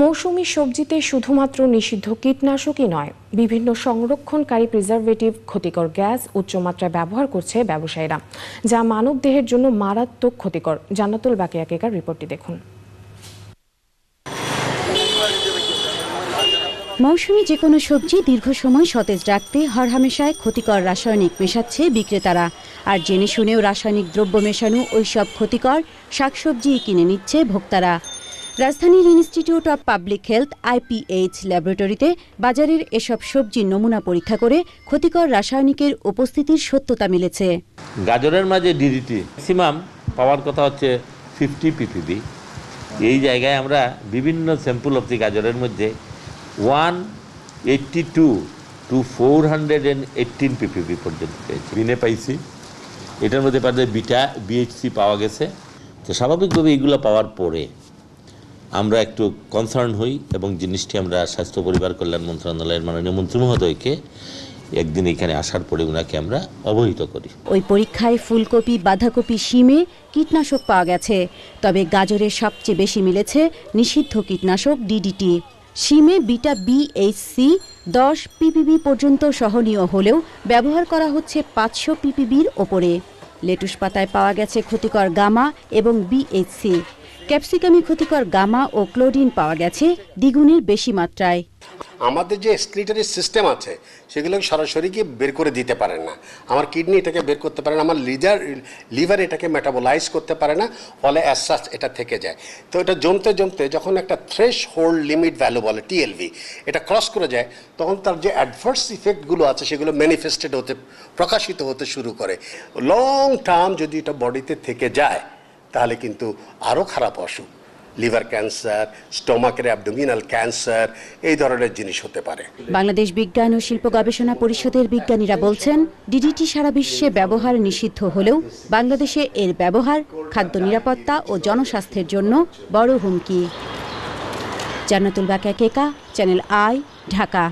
মৌসুমী সবজিতে শুধুমাত্র নিষিদ্ধ কীটনাশকই নয়, বিভিন্ন সংরক্ষণকারী প্রিজারভেটিভ ক্ষতিকর গ্যাস, উচ্চমাত্রায় ব্যবহার করছে ব্যবসায়ীরা, যা মানব দেহের জন্য মারাত্মক ক্ষতিকর। জান্নাতুল বাকিয়া কেকার রিপোর্টটি দেখুন। মৌসুমি যে কোনো সবজি দীর্ঘ সময় সতেজ রাখতে হরহামেশায় ক্ষতিকর রাসায়নিক মেশাচ্ছে বিক্রেতারা। আর জেনে শুনেও রাসায়নিক দ্রব্য মেশানো ওইসব ক্ষতিকর শাকসবজি কিনে নিচ্ছে ভোক্তারা। রাজধানীর institute of public health IPH ল্যাবরেটরিতে বাজারের এসব সবজির নমুনা পরীক্ষা করে ক্ষতিকর রাসায়নিকের উপস্থিতির সত্যতা মিলেছে। গাজরের মাঝে ডিডিটি ম্যাক্সিমাম পাওয়ার কথা হচ্ছে ফিফটি পিপিবি এই জায়গায় আমরা বিভিন্ন স্যাম্পল অফ দি গাজরের মধ্যে one eighty two two four hundred and eighteen PPB পর্যন্ত পেয়েছি। বিনে পাইছি। এটার মধ্যে পারে বিটা বিএইচসি পাওয়া গেছে। তো স্বাভাবিকভাবে এইগুলো পাওয়ার পরে আমরা একটু কনসার্ন হই এবং জিনিসটি আমরা স্বাস্থ্য, পরিবার কল্যাণ মন্ত্রণালয়ের মাননীয় মন্ত্রী মহোদয়কে একদিন এখানে আসার পরে ওনাকে আমরা অবহিত করি। ওই পরীক্ষায় ফুলকপি, বাঁধাকপি, শিমে কীটনাশক পাওয়া গেছে। তবে গাজরের সবচেয়ে বেশি মিলেছে নিষিদ্ধ কীটনাশক ডিডিটি শিমে বিটা বিএইচসি দশ পিপিবি পর্যন্ত সহনীয় হলেও ব্যবহার করা হচ্ছে পাঁচশো পিপিবির ওপরে। লেটুস পাতায় পাওয়া গেছে ক্ষতিকর গামা এবং বিএইচসি ক্যাপসিকামে ক্ষতিকর গামা ও ক্লোরিন পাওয়া গেছে দ্বিগুণের বেশি মাত্রায়। আমাদের যে এক্সক্রিটারি সিস্টেম আছে, সেগুলো সরাসরি গিয়ে বের করে দিতে পারে না। আমার কিডনি এটাকে বের করতে পারে না, আমার লিজার, লিভার এটাকে মেটাবোলাইজ করতে পারে না, ফলে অ্যাসাস এটা থেকে যায়। তো এটা জমতে জমতে যখন একটা থ্রেশ হোল্ড লিমিট ভ্যালু বলে টিএলভি এটা ক্রস করে যায়, তখন তার যে অ্যাডভার্স ইফেক্টগুলো আছে, সেগুলো ম্যানিফেস্টেড হতে, প্রকাশিত হতে শুরু করে। লং টার্ম যদি এটা বডিতে থেকে যায় তাহলে কিন্তু আরও খারাপ অসুখ, লিভার ক্যান্সার, স্টোমাকের অ্যাবডোমিনাল ক্যান্সার, এই ধরনের জিনিস হতে পারে। বাংলাদেশ বিজ্ঞান ও শিল্প গবেষণা পরিষদের বিজ্ঞানীরা বলছেন, ডিডিটি সারা বিশ্বে ব্যবহার নিষিদ্ধ হলেও বাংলাদেশে এর ব্যবহার, খাদ্য নিরাপত্তা ও জনস্বাস্থ্যের জন্য বড় হুমকি। জান্নাতুল বাকা কেকা চ্যানেল আই, ঢাকা।